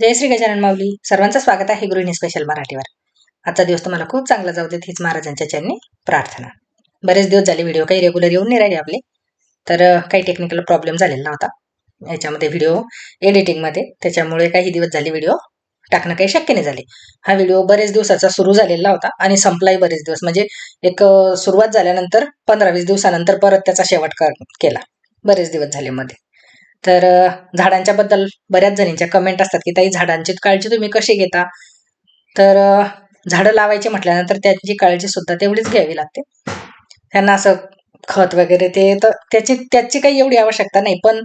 जय श्री गजानन माऊली. सर्वांचं स्वागत आहे गृहिणी स्पेशल मराठीवर. आजचा दिवस तुम्हाला खूप चांगला जाऊ देत हीच महाराजांच्या चरणी प्रार्थना. बरेच दिवस झाले व्हिडिओ काही रेग्युलर येऊन नाही राहिले आपले. तर काही टेक्निकल प्रॉब्लेम झालेला होता याच्यामध्ये व्हिडिओ एडिटिंगमध्ये त्याच्यामुळे काही दिवस झाले व्हिडिओ टाकणं काही शक्य नाही झाले. हा व्हिडिओ बरेच दिवसाचा सुरू झालेला होता आणि संपलाही बरेच दिवस. म्हणजे एक सुरुवात झाल्यानंतर पंधरा वीस दिवसानंतर परत त्याचा शेवट कर- केला. बरेच दिवस झाले मध्ये. तर झाडांच्या बद्दल बऱ्याच जणींच्या कमेंट असतात की ताई झाडांची काळजी तुम्ही कशी घेता? तर झाडं लावायची म्हटल्यानंतर त्यांची काळजी सुद्धा तेवढीच घ्यावी लागते. त्यांना असं खत वगैरे ते तर त्याची त्याची काही एवढी आवश्यकता नाही पण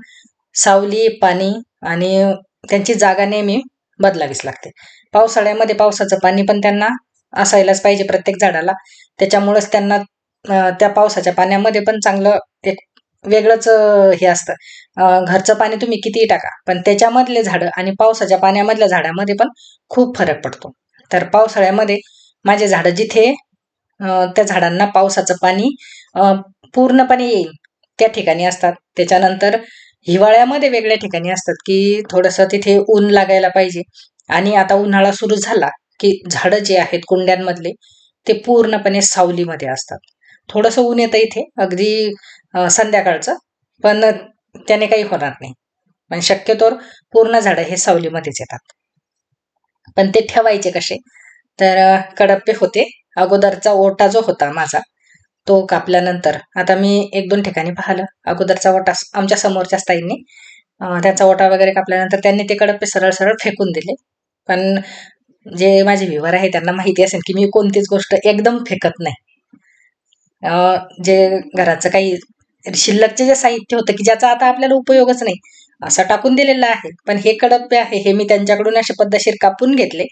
सावली पाणी आणि त्यांची जागा नेहमी बदलावीच लागते. पावसाळ्यामध्ये पावसाचं पाणी पण त्यांना असायलाच पाहिजे प्रत्येक झाडाला. त्याच्यामुळेच त्यांना त्या पावसाच्या पाण्यामध्ये पण चांगलं एक वेगळंच हे असतं. घरचं पाणी तुम्ही कितीही टाका पण त्याच्यामधले झाडं आणि पावसाच्या पाण्यामधल्या झाडामध्ये पण खूप फरक पडतो. तर पावसाळ्यामध्ये माझे झाडं जिथे त्या झाडांना पावसाचं पाणी पूर्णपणे येईल त्या ठिकाणी असतात. त्याच्यानंतर हिवाळ्यामध्ये वेगळ्या ठिकाणी असतात की थोडंसं तिथे ऊन लागायला पाहिजे. आणि आता उन्हाळा सुरू झाला की झाडं जे आहेत कुंड्यांमधले ते पूर्णपणे सावलीमध्ये असतात. थोडंसं ऊन येतं इथे अगदी संध्याकाळचं पण त्याने काही होणार नाही. पण शक्यतोवर पूर्ण झाडं हे सावलीमध्येच येतात. पण ते ठेवायचे कसे? तर कडप्पे होते. अगोदरचा ओटा जो होता माझा तो कापल्यानंतर आता मी एक दोन ठिकाणी पाहिलं. अगोदरचा ओटा आमच्या समोरच्या ताईंनी त्याचा त्यांचा ओटा वगैरे कापल्यानंतर त्यांनी ते कडप्पे सरळ सरळ फेकून दिले. पण जे माझे व्यवहार आहे त्यांना माहिती असेल की मी कोणतीच गोष्ट एकदम फेकत नाही. जे घराचं काही शिल्लकचे जे साहित्य होतं की ज्याचा आता आपल्याला उपयोगच नाही असं टाकून दिलेलं आहे. पण हे कडप्पे आहे हे मी त्यांच्याकडून असे पद्धतशीर कापून घेतले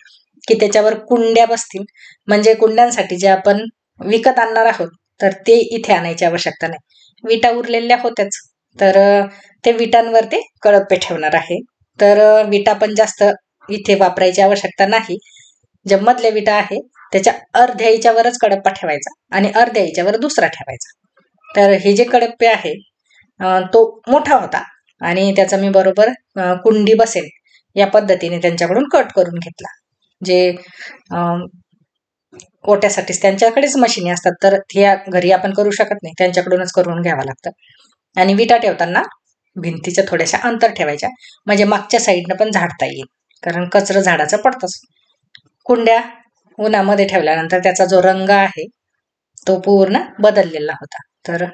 की त्याच्यावर कुंड्या बसतील. म्हणजे कुंड्यांसाठी जे आपण विकत आणणार आहोत तर ते इथे आणायची आवश्यकता नाही. विटा उरलेल्या होत्याच तर ते विटांवर ते कडप्पे ठेवणार आहे. तर विटा पण जास्त इथे वापरायची आवश्यकता नाही. जे मधल्या विटा आहे त्याच्या अर्ध्या याच्यावरच कडप्पा ठेवायचा आणि अर्ध्या याच्यावर दुसरा ठेवायचा. तर हे जे कडप्पे आहे तो मोठा होता. आणि त्याचा मी बरोबर कुंडी बसेल या पद्धतीने त्यांच्याकडून कट करून घेतला. जे ओट्यासाठीच त्यांच्याकडेच मशिनी असतात तर ह्या घरी आपण करू शकत नाही. त्यांच्याकडूनच करून घ्यावं लागतं. आणि विटा ठेवताना भिंतीच्या थोड्याशा अंतर ठेवायच्या. म्हणजे मागच्या साईडनं पण झाडता येईल. कारण कचरं झाडाचं पडतंच. कुंड्या उन्हामध्ये ठेवल्यानंतर त्याचा जो रंग आहे तो पूर्ण बदललेला होता. तर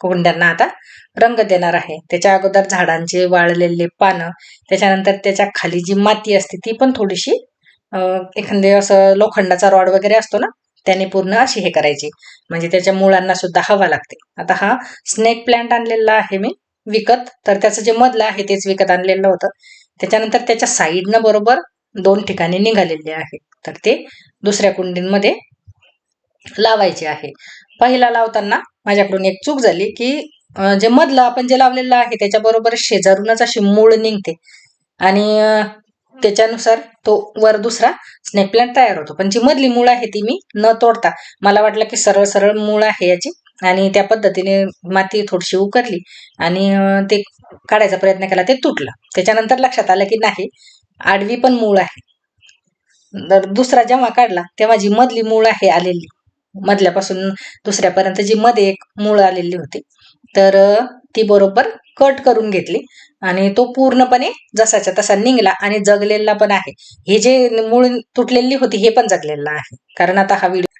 कुंड्यांना आता रंग देणार आहे. त्याच्या अगोदर झाडांचे वाळलेले पानं त्याच्यानंतर त्याच्याखाली जी माती असते ती पण थोडीशी एखादे असं लोखंडाचा रॉड वगैरे असतो ना त्याने पूर्ण अशी हे करायची. म्हणजे त्याच्या मुळांना सुद्धा हवा लागते. आता हा स्नेक प्लांट आणलेला आहे मी विकत. तर त्याचं जे मधलं आहे तेच विकत आणलेलं होतं. त्याच्यानंतर त्याच्या साईडनं बरोबर दोन ठिकाणी निघालेले आहे. तर ते दुसऱ्या कुंडींमध्ये लावायचे आहे. पहिला लावताना माझ्याकडून एक चूक झाली की जे मधलं आपण जे लावलेलं आहे त्याच्याबरोबर शेजारूनच अशी मूळ निघते. आणि त्याच्यानुसार तो वर दुसरा स्नेक प्लांट तयार होतो. पण जी मधली मूळ आहे ती मी न तोडता मला वाटलं की सरळ सरळ मूळ आहे याची. आणि त्या पद्धतीने माती थोडीशी उकरली आणि ते काढायचा प्रयत्न केला ते तुटलं. त्याच्यानंतर लक्षात आलं की नाही आडवी पण मूळ आहे. तर दुसरा जेव्हा काढला तेव्हा जी मधली मूळ आहे आलेली. मधल्यापासून दुसऱ्यापर्यंत जी मध्ये एक मूळ आलेली होती. तर ती बरोबर कट करून घेतली आणि तो पूर्णपणे जसाच्या तसा निघला आणि जगलेला पण आहे. हे जे मूळ तुटलेली होती हे पण जगलेलं आहे. कारण आता हा व्हिडिओ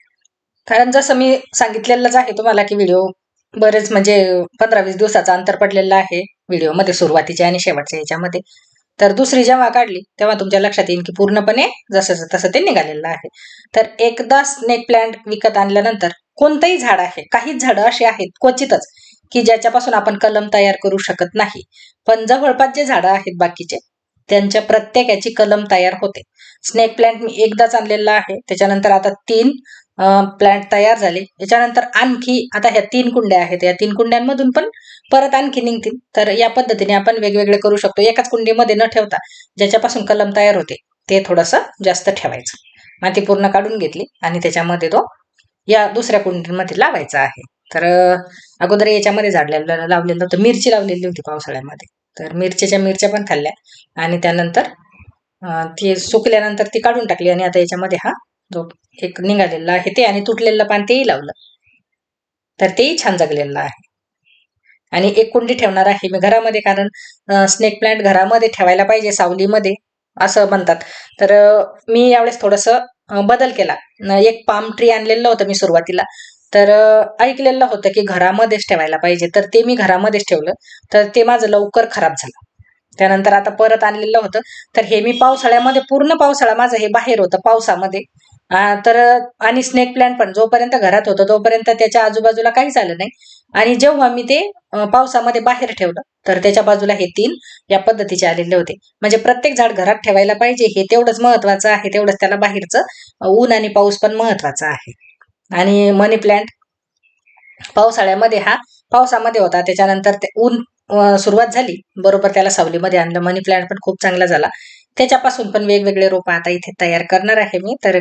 कारण जसं मी सांगितलेलंच आहे तुम्हाला की व्हिडिओ बरेच म्हणजे पंधरा वीस दिवसाचा अंतर पडलेला आहे. व्हिडिओमध्ये सुरुवातीच्या आणि शेवटच्या याच्यामध्ये. तर दुसरी जेव्हा काढली तेव्हा तुमच्या लक्षात येईल की पूर्णपणे जसं तसं ते निघालेलं आहे. तर एकदा स्नेक प्लांट विकत आणल्यानंतर कोणतंही झाड आहे काहीच झाडं अशी आहेत क्वचितच की ज्याच्यापासून आपण कलम तयार करू शकत नाही. पण जवळपास जे झाडं आहेत बाकीचे त्यांच्या प्रत्येकाची कलम तयार होते. स्नेक प्लांट मी एकदाच आणलेला आहे. त्याच्यानंतर आता तीन प्लांट तयार झाले. याच्यानंतर आणखी आता ह्या तीन कुंड्या आहेत. या तीन कुंड्यांमधून पण परत आणखी निघतील. तर या पद्धतीने आपण वेगवेगळे करू शकतो. एकाच कुंडीमध्ये न ठेवता ज्याच्यापासून कलम तयार होते ते थोडंसं जास्त ठेवायचं. माती पूर्ण काढून घेतली आणि त्याच्यामध्ये तो या दुसऱ्या कुंडीमध्ये लावायचा आहे. तर अगोदर याच्यामध्ये झाडलेलं लावलेलं होतं. मिरची लावलेली होती पावसाळ्यामध्ये. तर मिरचीच्या मिरच्या पण खाल्ल्या. आणि त्यानंतर ती सुकल्यानंतर ती काढून टाकली आणि आता याच्यामध्ये हा जो एक निघालेला आहे ते आणि तुटलेलं पान तेही लावलं. तर तेही छान जगलेलं आहे. आणि एक कुंडी ठेवणार आहे मी घरामध्ये कारण स्नेक प्लांट घरामध्ये ठेवायला पाहिजे सावलीमध्ये असं म्हणतात. तर मी यावेळेस थोडंसं बदल केला. एक पाम ट्री आणलेलं होतं मी सुरुवातीला. तर ऐकलेलं होतं की घरामध्येच ठेवायला पाहिजे. तर ते मी घरामध्येच ठेवलं. तर ते माझं लवकर खराब झालं. त्यानंतर आता परत आणलेलं होतं. तर हे मी पावसाळ्यामध्ये पूर्ण पावसाळा माझं हे बाहेर होतं पावसामध्ये. तर आणि स्नेक प्लॅन्ट पण जोपर्यंत घरात होतं तोपर्यंत त्याच्या आजूबाजूला काहीच आलं नाही. आणि जेव्हा मी ते पावसामध्ये बाहेर ठेवलं तर त्याच्या बाजूला हे तीन या पद्धतीचे आलेले होते. म्हणजे प्रत्येक झाड घरात ठेवायला पाहिजे हे तेवढंच महत्वाचं आहे तेवढंच त्याला बाहेरचं ऊन आणि पाऊस पण महत्त्वाचा आहे. आणि मनी प्लांट पावसाळ्यामध्ये हा पावसामध्ये होता. त्याच्यानंतर ते ऊन सुरुवात झाली. बरोबर त्याला सावलीमध्ये आणलं. मनी प्लांट पण खूप चांगला झाला. त्याच्यापासून पण वेगवेगळे रोपं आता इथे तयार करणार आहे मी. तर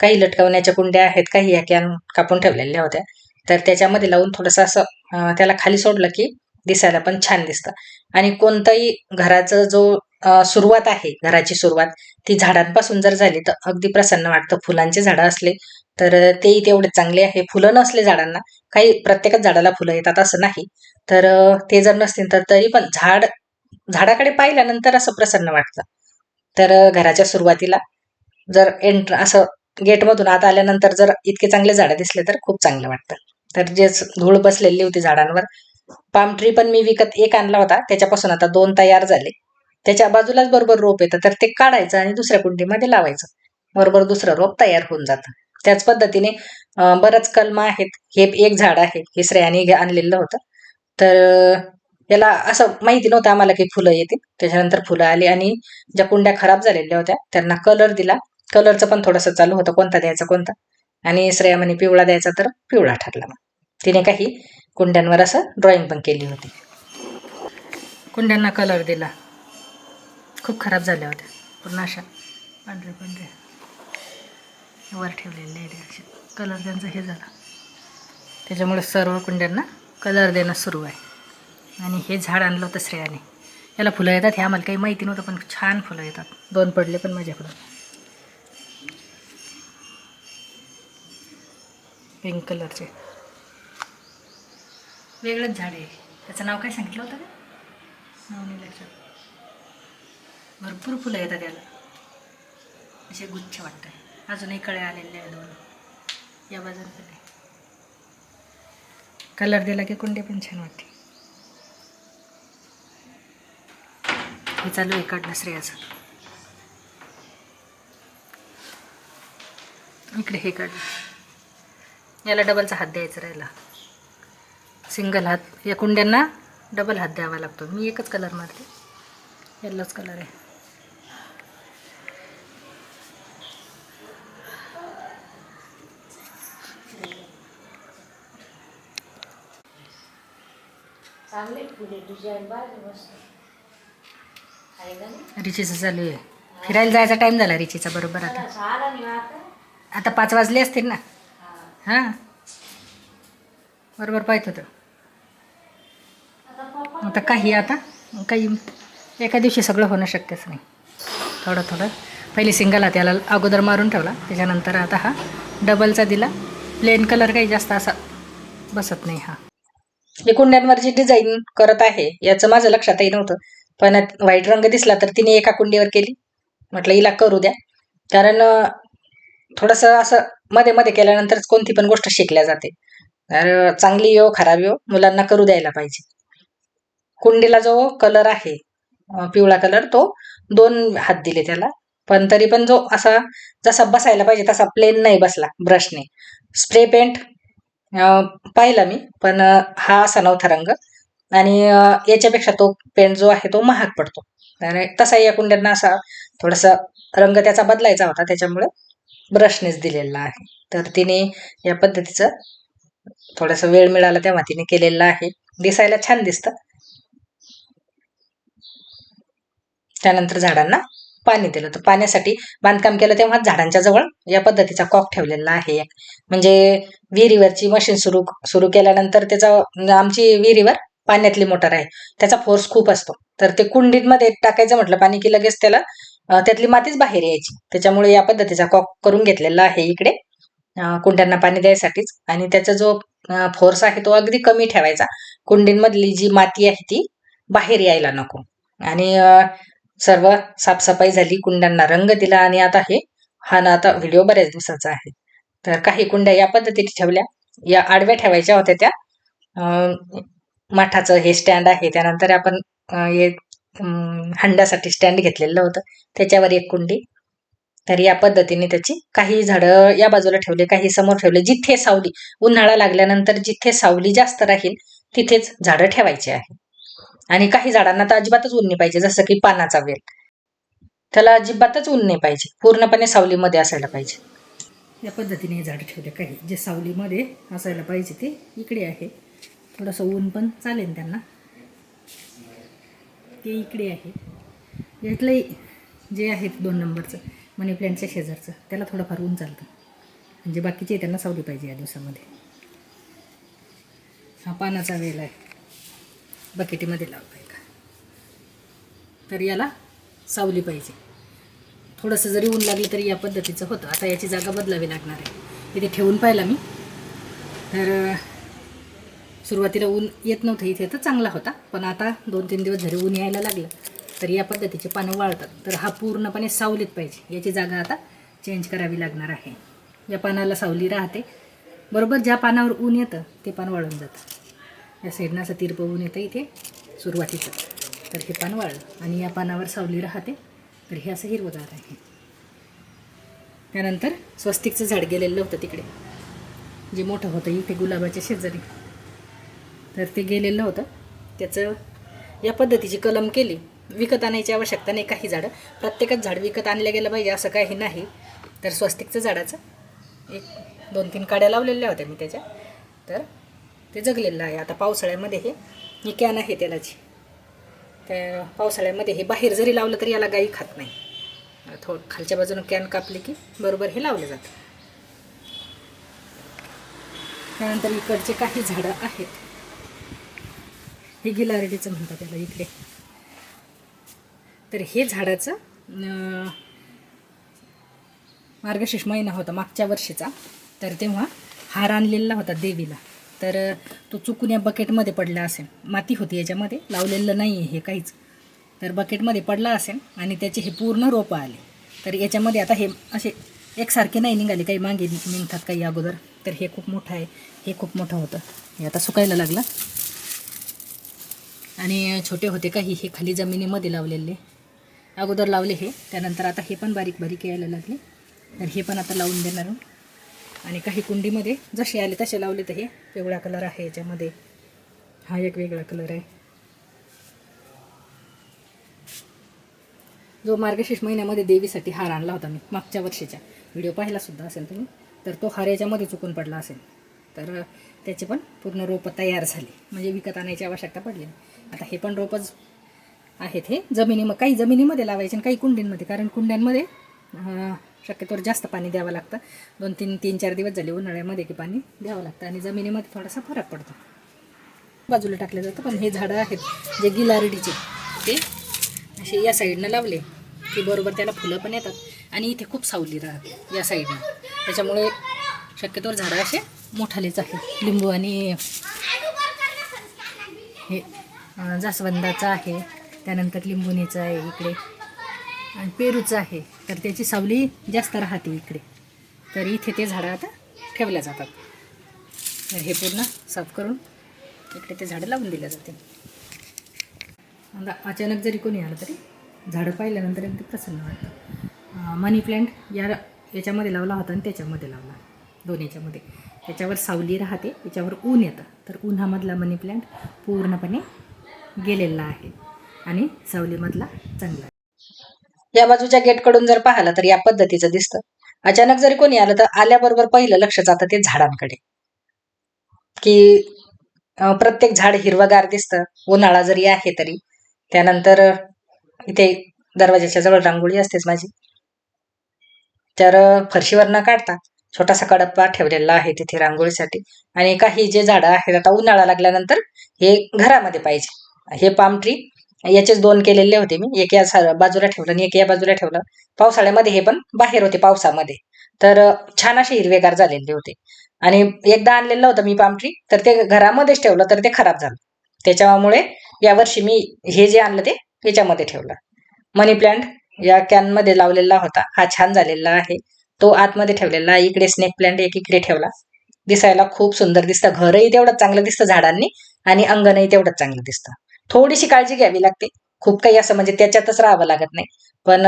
काही लटकवण्याच्या कुंड्या आहेत काही या कॅन कापून ठेवलेल्या होत्या. तर त्याच्यामध्ये लावून थोडंसं असं त्याला खाली सोडलं की दिसायला पण छान दिसतं. आणि कोणतंही घराचं जो सुरुवात आहे घराची सुरुवात. ती झाडांपासून जर झाली तर अगदी प्रसन्न वाटतं. फुलांचे झाडं असले तर तेही तेवढे चांगले आहे. फुलं नसले झाडांना काही प्रत्येकच झाडाला फुलं येतात असं नाही. तर ते जर नसतील तर तरी पण झाड झाडाकडे पाहिल्यानंतर असं प्रसन्न वाटतं. तर घराच्या सुरुवातीला जर एंट्र असं गेटमधून आत आल्यानंतर जर इतके चांगले झाडं दिसले तर खूप चांगलं वाटतं. तर जे धूळ बसलेली होती झाडांवर. पाम ट्री पण मी विकत एक आणला होता. त्याच्यापासून आता दोन तयार झाले. त्याच्या बाजूलाच बरोबर रोप येतं तर ते काढायचं आणि दुसऱ्या कुंडीमध्ये लावायचं. बरोबर दुसरं रोप तयार होऊन जातं. त्याच पद्धतीने बरंच कलम आहेत. हे एक झाड आहे. हे श्रेयाने आणलेलं होतं. तर याला असं माहिती नव्हतं आम्हाला की फुलं येतील. त्याच्यानंतर फुलं आली आणि ज्या कुंड्या खराब झालेल्या होत्या त्यांना कलर दिला. कलरचं पण थोडंसं चालू होतं. कोणता द्यायचा कोणता? आणि श्रेया म्हणे पिवळा द्यायचा तर पिवळा ठरला मग. तिने काही कुंड्यांवर असं ड्रॉइंग पण केली होती. कुंड्यांना कलर दिला. खूप खराब झाल्या होत्या. पूर्ण अशा पांढरे पांढरे. वर ठेवलेले आहेत असे कलर त्यांचा हे झाला. त्याच्यामुळे सर्व कुंड्यांना कलर देणं सुरू आहे. आणि हे झाड आणलं होतं श्रेयाने. याला फुलं येतात हे आम्हाला काही माहिती नव्हतं पण छान फुलं येतात. दोन पडले पण माझ्याकडून. पिंक कलरचे वेगळंच झाड आहे. त्याचं नाव काय सांगितलं होतं का? नाव नाही लक्षात. भरपूर फुलं येतात त्याला असे गुच्छ वाटतं अजूनही कळे आलेले आहे दोन. या बाजून पण आहे. कलर दिला की कुंडे पण छान वाटते. हे चालू आहे काढणं श्रेयाचं. इकडे हे काढलं याला डबलचा हात द्यायचा राहिला. सिंगल हात. या कुंड्यांना डबल हात द्यावा लागतो. मी एकच कलर मारते. येल्लोच कलर आहे. चांगले फुले डिझाईन बाहेर मस्त. आहे का नाही? रिचीचं चालू आहे. फिरायला जायचा टाइम झाला रिचीचा बरोबर आता. नाही आता. आता पाच वाजले असतील ना. हा. हां. बरोबर पाहत होतं आता पप्पा आता काही आता काही एका दिवशी सगळं होणं शक्यच नाही. थोडं थोडं. पहिले सिंगल हात याला अगोदर मारून ठेवला. त्याच्यानंतर आता हा डबलचा दिला. प्लेन कलर काही जास्त असा बसत नाही हा. मी कुंड्यांवरची डिझाईन करत आहे याचं माझं लक्षातही नव्हतं. पण व्हाईट रंग दिसला तर तिने एका कुंडीवर केली. म्हटलं हिला करू द्या. कारण थोडंसं असं मध्ये मध्ये केल्यानंतरच कोणती पण गोष्ट शिकल्या जाते. तर चांगली यो खराब यो मुलांना करू द्यायला पाहिजे. कुंडीला जो कलर आहे पिवळा कलर तो दोन हात दिले त्याला. पण तरी पण जो असा जसा बसायला पाहिजे तसा प्लेन नाही बसला ब्रशने स्प्रे पेंट पाहिला मी पण हा असा नव्हता रंग. आणि याच्यापेक्षा तो पेंट जो आहे तो महाग पडतो. आणि तसाही या कुंड्यांना असा थोडासा रंग त्याचा बदलायचा होता त्याच्यामुळे ब्रशनेच दिलेला आहे. तर तिने या पद्धतीचं थोडासा वेळ मिळाला तेव्हा तिने केलेलं आहे. दिसायला छान दिसतं. त्यानंतर झाडांना पाणी दिलं. तर पाण्यासाठी बांधकाम केलं तेव्हा झाडांच्या जवळ या पद्धतीचा कॉक ठेवलेला आहे. म्हणजे विहिरीवरची मशीन सुरू सुरू केल्यानंतर त्याचा आमची विहिरीवर पाण्यातली मोटर आहे. त्याचा फोर्स खूप असतो. तर ते कुंडीमध्ये टाकायचं म्हटलं पाणी की लगेच त्याला त्यातली मातीच बाहेर यायची. त्याच्यामुळे या पद्धतीचा कॉक करून घेतलेला आहे इकडे कुंड्यांना पाणी द्यायसाठीच. आणि त्याचा जो फोर्स आहे तो अगदी कमी ठेवायचा. कुंडींमधली जी माती आहे ती बाहेर यायला नको. आणि सर्व साफसफाई झाली कुंड्यांना रंग दिला आणि आता हे हा ना आता व्हिडिओ बऱ्याच दिवसाचा आहे. तर काही कुंड्या या पद्धतीने ठेवल्या. या आडव्या ठेवायच्या होत्या त्या. माठाचं हे स्टँड आहे. त्यानंतर आपण एक हे हंड्यासाठी स्टँड घेतलेलं होतं. त्याच्यावर एक कुंडी. तर या पद्धतीने त्याची काही झाडं या बाजूला ठेवले काही समोर ठेवले. जिथे सावली उन्हाळा लागल्यानंतर जिथे सावली जास्त राहील तिथेच झाडं ठेवायची आहे. आणि काही झाडांना तर अजिबातच ऊन नाही पाहिजे जसं की पानाचा वेल. त्याला अजिबातच ऊन नाही पाहिजे पूर्णपणे सावलीमध्ये असायला पाहिजे. या पद्धतीने हे झाडं ठेवले काही जे सावलीमध्ये असायला पाहिजे ते इकडे आहे. थोडंसं ऊन पण चालेल त्यांना. ते इकडे आहे. यातलं जे आहे दोन नंबरचं मनी प्लॅन्टच्या शेजारचं त्याला थोडंफार ऊन चालतं. म्हणजे बाकीचे त्यांना सावली पाहिजे या दिवसामध्ये. हा पानाचा वेल आहे. बकेटीमध्ये लावता का तर याला सावली पाहिजे. थोडंसं जरी ऊन लागलं तरी या पद्धतीचं होतं. आता याची जागा बदलावी लागणार आहे. इथे ठेवून पाहिला मी. तर सुरुवातीला ऊन येत नव्हतं. इथे तर चांगला होता. पण आता दोन तीन दिवस जरी ऊन यायला लागलं तर या पद्धतीचे पानं वाळतात. तर हा पूर्णपणे सावलीत पाहिजे. याची जागा आता चेंज करावी लागणार आहे. या पानाला सावली राहते. बरोबर ज्या पानावर ऊन येतं ते पान वाळून जातं. या साईडनं असं तिरपं येतं इथे सुरुवातीचं. तर हे पान वाळलं आणि या पानावर सावली राहते. तर हे असं हिरवगार आहे. त्यानंतर स्वस्तिकचं झाड गेलेलं होतं तिकडे. जे मोठं होतं इथे गुलाबाच्या शेजारी. तर ते गेलेलं होतं. त्याचं या पद्धतीची कलम केली. विकत आणायची आवश्यकता नाही काही झाडं. प्रत्येकच झाड विकत आणलं गेलं पाहिजे असं काही नाही. तर स्वस्तिकचं झाडाचं एक दोन तीन काड्या लावलेल्या होत्या मी त्याच्या. तर ते जगलेलं आहे आता पावसाळ्यामध्ये हे. कॅन आहे त्यालाची त्या पावसाळ्यामध्ये हे बाहेर जरी लावलं तरी याला गाई खात नाही. थो खालच्या बाजूनं कॅन कापली की बरोबर हे लावलं जातं. त्यानंतर इकडचे काही झाडं आहेत. हे गिलारडीचं म्हणतात त्याला इकडे. तर हे झाडाचं मार्गशीर्ष महिना होता मागच्या वर्षीचा. तर तेव्हा हार आणलेला होता देवीला. तर तो चुकून या बकेटमध्ये पडला असेल. माती होती याच्यामध्ये लावलेलं नाही आहे हे काहीच. तर बकेटमध्ये पडला असेल आणि त्याचे हे पूर्ण रोपं आले. तर याच्यामध्ये आता हे असे एकसारखे नाही निघाले काही मागे निघतात काही अगोदर. तर हे खूप मोठं आहे हे खूप मोठं होतं. हे आता सुकायला लागलं. आणि छोटे होते काही हे खाली जमिनीमध्ये लावलेले. अगोदर लावले हे त्यानंतर आता हे पण बारीक बारीक यायला लागले. तर हे पण आता लावून देणार आहोत. आणि काही कुंडीमध्ये जसे आले तसे लावले तर हे वेगळा कलर आहे याच्यामध्ये. हा एक वेगळा कलर आहे. जो मार्गशीर्ष महिन्यामध्ये देवीसाठी हार आणला होता मी मागच्या वर्षीच्या. व्हिडिओ पाहिलासुद्धा असेल तुम्ही तर तो हार याच्यामध्ये चुकून पडला असेल. तर त्याची पण पूर्ण रोपं तयार झाली. म्हणजे विकत आणायची आवश्यकता पडली आता हे पण रोपच आहेत हे. जमिनी मग काही जमिनीमध्ये लावायचे आणि काही कुंडींमध्ये. कारण कुंड्यांमध्ये शक्यतोवर जास्त पाणी द्यावं लागतं. दोन तीन तीन चार दिवस झाले उन्हाळ्यामध्ये की पाणी द्यावं लागतं आणि जमिनीमध्ये थोडासा फरक पडतो. बाजूला टाकलं जातं पण हे झाडं आहेत जे गिलारडीचे ते असे या साईडनं लावले की बरोबर त्याला फुलं पण येतात आणि इथे खूप सावली राहते या साईडनं. त्याच्यामुळे शक्यतोवर झाडं असे मोठालेच आहेत. लिंबू आणि हे जास्वंदाचं आहे. त्यानंतर लिंबुनीचं आहे इकडे. आणि पेरूचं आहे. तर त्याची सावली जास्त राहते इकडे. तर इथे ते झाडं आता ठेवल्या जातात. तर हे पूर्ण साफ करून इकडे ते झाडं लावून दिल्या जाते अचानक जरी कोणी आलं तरी झाडं पाहिल्यानंतर अगदी प्रसन्न वाटतं. मनी प्लॅन्ट या याच्यामध्ये लावला होता आणि त्याच्यामध्ये लावला. दोन याच्यामध्ये त्याच्यावर सावली राहते त्याच्यावर ऊन येतं. तर उन्हामधला मनी प्लॅन्ट पूर्णपणे गेलेला आहे आणि सावलीमधला चांगला या बाजूच्या गेटकडून जर पाहिलं तर या पद्धतीचं दिसतं. अचानक जरी कोणी आलं तर आल्याबरोबर पहिलं लक्ष जातं ते झाडांकडे. की प्रत्येक झाड हिरवगार दिसतं उन्हाळा जरी आहे तरी. त्यानंतर इथे दरवाजाच्या जवळ रांगोळी असतेच माझी. तर फरशीवर न काढता. छोटासा कडप्पा ठेवलेला आहे तिथे रांगोळीसाठी. आणि काही जे झाडं आहेत आता उन्हाळा लागल्यानंतर हे घरामध्ये पाहिजे. हे पाम ट्री याचेच दोन केलेले होते मी. एक या बाजूला ठेवलं आणि एक या बाजूला ठेवलं. पावसाळ्यामध्ये हे पण बाहेर होते पावसामध्ये. तर छान असे हिरवेगार झालेले होते. आणि एकदा आणलेलं होतं मी पामट्री तर ते घरामध्येच ठेवलं तर ते खराब झालं. त्याच्यामुळे यावर्षी मी हे जे आणलं ते याच्यामध्ये ठेवलं. मनी प्लांट या कॅनमध्ये लावलेला होता. हा छान झालेला आहे. तो आतमध्ये ठेवलेला आहे. इकडे स्नेक प्लांट एक इकडे ठेवला. दिसायला खूप सुंदर दिसतं. घरही तेवढंच चांगलं दिसतं झाडांनी आणि अंगणही तेवढंच चांगलं दिसतं. थोडीशी काळजी घ्यावी लागते. खूप काही असं म्हणजे त्याच्यातच राहावं लागत नाही. पण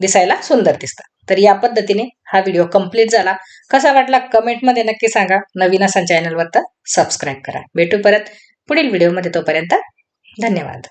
दिसायला सुंदर दिसतं. तर या पद्धतीने हा व्हिडिओ कंप्लीट झाला. कसा वाटला कमेंटमध्ये नक्की सांगा. नवीन असाल चॅनलवर तर सबस्क्राईब करा. भेटू परत पुढील व्हिडिओमध्ये तोपर्यंत धन्यवाद.